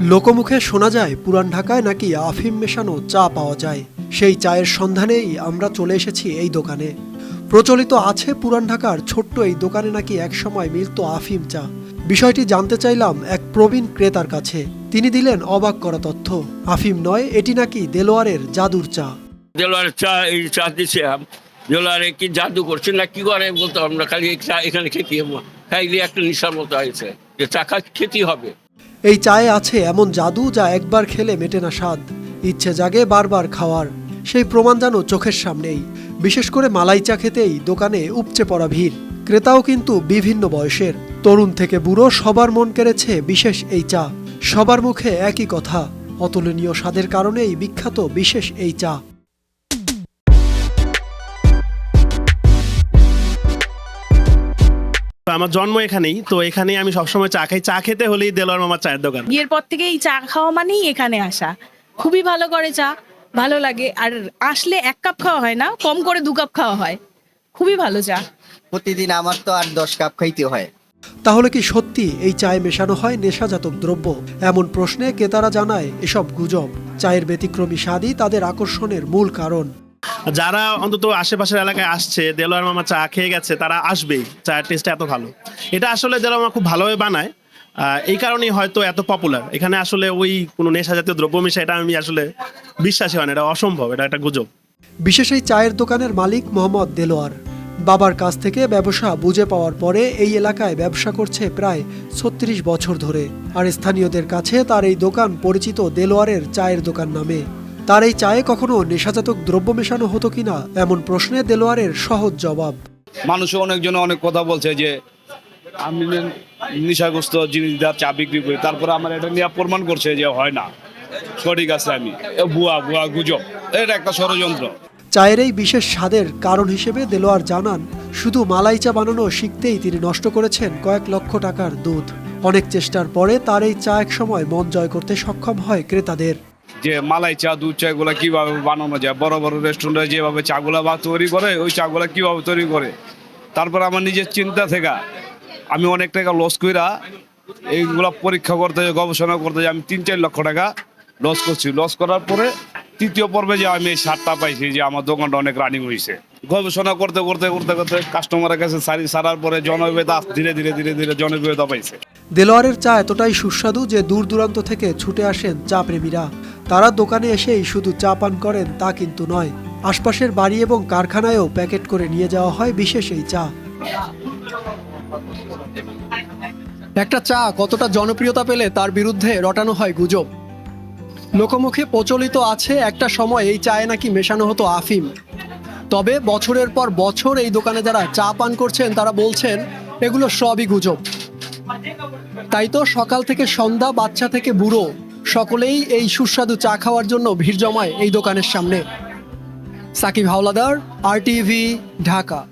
লোকমুখে শোনা যায়, পুরান ঢাকায় নাকি আফিম মেশানো চা পাওয়া যায়। সেই চায়ের সন্ধানেই আমরা চলে এসেছি এই দোকানে। প্রচলিত আছে পুরান ঢাকার ছোট্ট এই দোকানে নাকি একসময় মিলতো আফিম চা। বিষয়টি জানতে চাইলাম এক প্রবীণ ক্রেতার কাছে। তিনি দিলেন অবাক করা তথ্য, আফিম নয়, এটি নাকি দেলোয়ারের জাদুর চা। দেলোয়ারের চা, এই চা দিছে দেলোয়ারে কি জাদু করছে না কি করে বলতে আমরা, খালি চা এখানে খেতে খাইলে একটা নেশার মতো হয়েছে। যে চা খা খেতেই হবে। এই চায়ে আছে এমন জাদু যা একবার খেলে মেটে না স্বাদ। ইচ্ছে জাগে বারবার খাওয়ার। সেই প্রমাণ যেন চোখের সামনেই। বিশেষ করে মালাই চা খেতেই দোকানে উপচে পড়া ভিড়। ক্রেতাও কিন্তু বিভিন্ন বয়সের। তরুণ থেকে বুড়ো সবার মন কেড়েছে বিশেষ এই চা। সবার মুখে একই কথা। অতুলনীয় স্বাদের কারণেই বিখ্যাত বিশেষ এই চা। আমার জন্ম এখানেই তো এখানেই আমি সবসময় চা খাই। চা খেতে হলেই দেলোয়ার মামার চায়ের দোকান। বিয়ের পর থেকে এই চা খাওয়া মানেই এখানে আসা। খুবই ভালো করে চা ভালো লাগে। আর আসলে এক কাপ খাওয়া হয় না কম করে দু কাপ খাওয়া হয়। খুবই ভালো চা। প্রতিদিন আমার তো আর দশ কাপ খাইতে হয়। তাহলে কি সত্যি এই চায়ে মেশানো হয় নেশাজাতক দ্রব্য? এমন প্রশ্নে ক্রেতারা জানায় এসব গুজব। চায়ের ব্যতিক্রমী স্বাদই তাদের আকর্ষণের মূল কারণ। যারা অন্তত আশেপাশের এলাকায় আসছে, দেলোয়ার মামা চা খেয়ে গেছে, তারা আসবেই। চায়ের টেস্ট এত ভালো। এটা আসলে দেলোয়ার মামা খুব ভালোভাবে বানায়। এই কারণেই হয়তো এত পপুলার এখানে আসলে ওই কোনো নেশা জাতীয় দ্রব্য মিশা এটা আমি আসলে বিশ্বাসী হয় না। এটা অসম্ভব। এটা একটা গুজব। বিশেষ এই চায়ের দোকানের মালিক মোহাম্মদ দেলোয়ার। বাবার কাছ থেকে ব্যবসা বুঝে পাওয়ার পরে এই এলাকায় ব্যবসা করছে প্রায় ছত্রিশ বছর ধরে। আর স্থানীয়দের কাছে তার এই দোকান পরিচিত দেলোয়ারের চায়ের দোকান নামে। তার এই চায়ে কখনো নেশাজাতক দ্রব্য মেশানো হতো কিনা এমন প্রশ্নে দেলোয়ারের সহজ জবাব। মানুষ অনেকজন অনেক কথা বলছে যে আমি নেশাগ্রস্ত জিনিস দেওয়ার চা বিক্রি করি তারপরে আমার এটা নিয়ে প্রমাণ করছে যে হয় না। সঠিক আছে আমি। ভুয়া ভুয়া গুজব। এটা একটা ষড়যন্ত্র। চায়ের এই বিশেষ স্বাদের কারণ হিসেবে দেলোয়ার জানান শুধু মালাই চা বানানো শিখতেই তিনি নষ্ট করেছেন কয়েক লক্ষ টাকার দুধ। অনেক চেষ্টার পরে তার এই চা এক সময় মন জয় করতে সক্ষম হয় ক্রেতাদের। যে মালাই চা, দুধ চা এগুলো কীভাবে বানানো যায়? বড় বড় রেস্টুরেন্টে যেভাবে চাগুলা বা তৈরি করে, ওই চাগুলা কীভাবে তৈরি করে? তারপর আমার নিজের চিন্তা থেকে আমি অনেক টাকা লস কইরা এইগুলা পরীক্ষা করতে গবেষণা করতে যে আমি তিন চার লক্ষ টাকা লস করছি। লস করার পরে তৃতীয় পর্বে যে আমি এই সারটা পাইছি যে আমার দোকানটা অনেক রানিং হয়েছে গবেষণা করতে করতে করতে করতে কাস্টমারের কাছে সারি সারার পরে জনপ্রিয়তা ধীরে ধীরে ধীরে ধীরে জনপ্রিয়তা পাইছে দেলোয়ারের চা এতটাই সুস্বাদু যে দূর দূরান্ত থেকে ছুটে আসেন চা প্রেমীরা। তারা দোকানে এসেই শুধু চা পান করেন তা কিন্তু নয়। আশপাশের বাড়ি এবং কারখানায়ও প্যাকেট করে নিয়ে যাওয়া হয় বিশেষ এই চা। একটা চা কতটা জনপ্রিয়তা পেলে তার বিরুদ্ধে রটানো হয় গুজব। লোকমুখে প্রচলিত আছে একটা সময় এই চায়ে নাকি মেশানো হতো আফিম। তবে বছরের পর বছর এই দোকানে যারা চা পান করছেন, তারা বলছেন, এগুলো সবই গুজব। তাই তো সকাল থেকে সন্ধ্যা, বাচ্চা থেকে বুড়ো, সকলেই এই সুস্বাদু চা খাওয়ার জন্য ভিড় জমায় এই দোকানের সামনে। সাকিব হাওলাদার, আর ঢাকা।